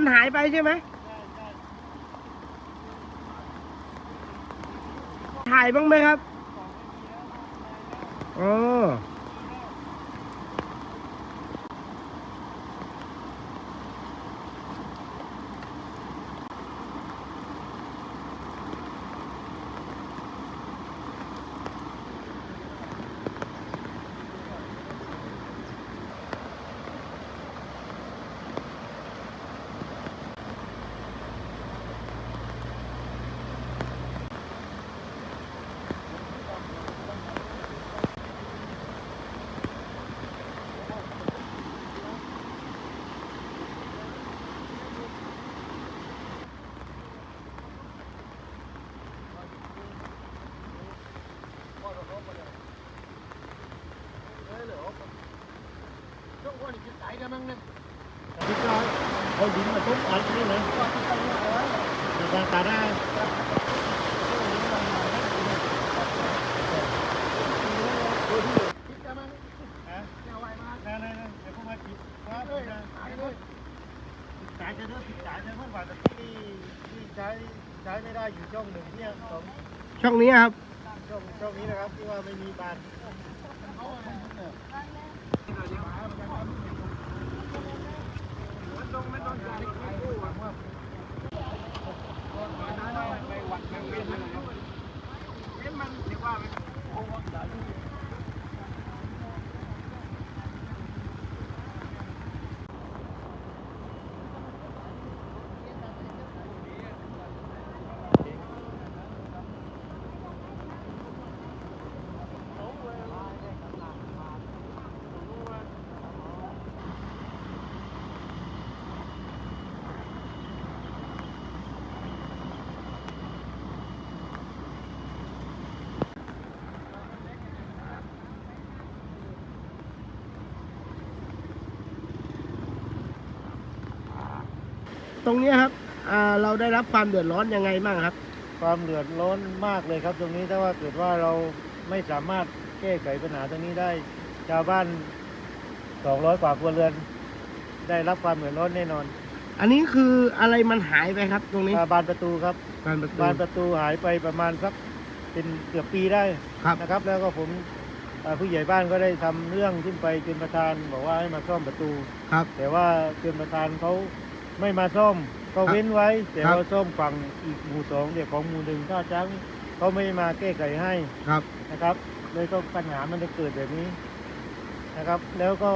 มันหายไปใช่ไหมถ่ายบ้างไหมครับอ๋อ เอาดินมาทุบอันนี้เลยตาตาได้จ่ายจะเลิกผิดจ่ายจะเมื่อวาได้ช่องนี้ครับ ช่วงช่องนี้นะครับที่ว่าไม่มีบาน ตรงเนี้ยครับอ่าเราได้รับความเดือดร้อนยังไงบ้างครับ ความเดือดร้อนมากเลยครับ ตรงนี้ถ้าว่าเกิดว่าเราไม่สามารถแก้ไขปัญหาตรงนี้ได้ ชาวบ้าน 200 กว่าครัวเรือน ได้รับความเดือดร้อนแน่นอนอันนี้คืออะไรมันหายไปครับ ตรงนี้อ่าบานประตูครับ บานประตู บานประตูหายไปประมาณสักเป็นเกือบปีได้ครับ นะครับ แล้วก็ผมอ่าผู้ใหญ่บ้านก็ได้ทำเรื่องขึ้นไปจนประธานบอกว่าให้มาซ่อมประตู ครับ แต่ว่าจนประธานเขา ไม่มาซ่อมก็ครับเว้นไว้ แต่ครับ เราซ่อมฝั่งอีกหมู่สองเดี๋ยวของหมู่หนึ่งท่าช้างเขาไม่มาแก้ไขให้ครับ นะครับ เลยก็ปัญหามันจะเกิดแบบนี้นะครับ แล้วก็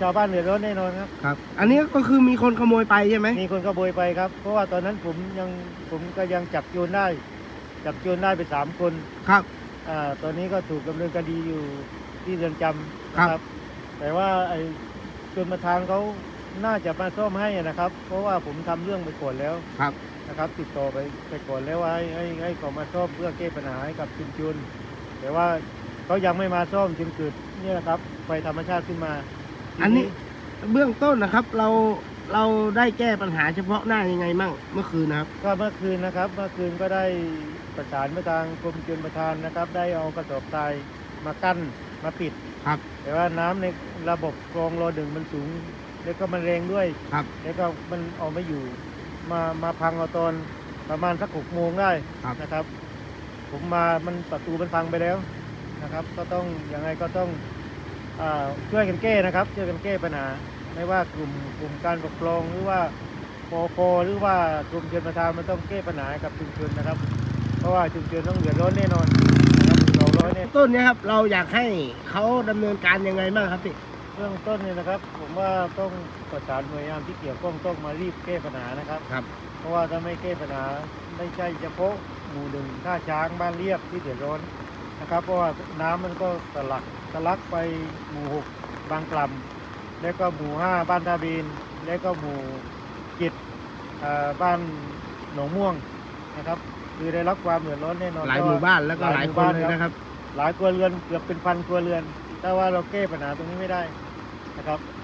ชาวบ้านเดือดร้อนแน่นอนครับ ครับ อันนี้ก็คือมีคนขโมยไปใช่ไหมมีคนขโมยไปครับ เพราะว่าตอนนั้นผมยังผมก็ยังจับโจรได้ จับโจรได้ไปสามคนครับ อ่าตอนนี้ก็ถูกดำเนินคดีอยู่ที่เรือนจำครันะบแต่ว่าไอ้จนประธานเขา น่าจะมาซ่อมให้นะครับ เพราะว่าผมทำเรื่องไปก่อนแล้วครับ นะครับ ติดต่อไปไปก่อนแล้วว่าให้ให้ให้เขามาซ่อมเพื่อแก้ปัญหาให้กับชุมชนแต่ว่าเขายังไม่มาซ่อมจึงเกิดเนี่ยนะครับไฟธรรมชาติขึ้นมาอันนี้ เบื้องต้นนะครับ เราเราได้แก้ปัญหาเฉพาะหน้ายังไงมั่งเมื่อคืนนะครับ ก็เมื่อคืนนะครับ เมื่อคืนก็ได้ประสานไปทางกรมชลประทานนะครับ ได้เอากระสอบทรายมากั้นมาปิด ครับ แต่ว่าน้ำในระบบกรองรอดึงมันสูง แล้วก็มันแรงด้วย ครับแล้วก็มันออกไม่อยู่ มามาพังเอาตอนประมาณสักหกโมงได้ครับนะครับ ผมมามันประตูมันพังไปแล้วนะครับ ก็ต้องยังไงก็ต้องอาช่วยกันแก้นะครับช่วยกันแก้ปัญหา ไม่ว่ากลุ่มกลุ่มการปกครองหรือว่าปอพหรือว่ากลุ่มชนประทานมันต้องแก้ปัญหาให้กับชุมชนนะครับ เพราะว่าชุมชนต้องเดือดร้อนแน่นอนนะครับเราร้อยแน่ต้นเนี้ยครับเราอยากให้เขาดำเนินการยังไงบ้างครับพี่ เบื้องต้นเนี่ยนะครับ ผมว่าต้องประสานหน่วยงานที่เกี่ยวข้องต้องมารีบแก้ปัญหานะครับ ครับ เพราะว่าถ้าไม่แก้ปัญหาไม่ใช่เฉพาะหมู่หนึ่งท่าช้างบ้านเรียบที่เดือดร้อนนะครับ เพราะว่าน้ำมันก็ตะลักตะลักไปหมู่หกบางกล่ำแล้วก็หมู่ห้าบ้านตาบีนแล้วก็หมู่จิตเอ่อบ้านหนองม่วงนะครับ คือได้รับความเดือดร้อนแน่นอนหลายหมู่บ้านแล้วก็หลายคนเลยหมู่บ้านะครับ หลายครัวเรือนเกือบเป็นพันครัวเรือน ถ้าว่าเราแก้ปัญหาตรงนี้ไม่ได้นะครับ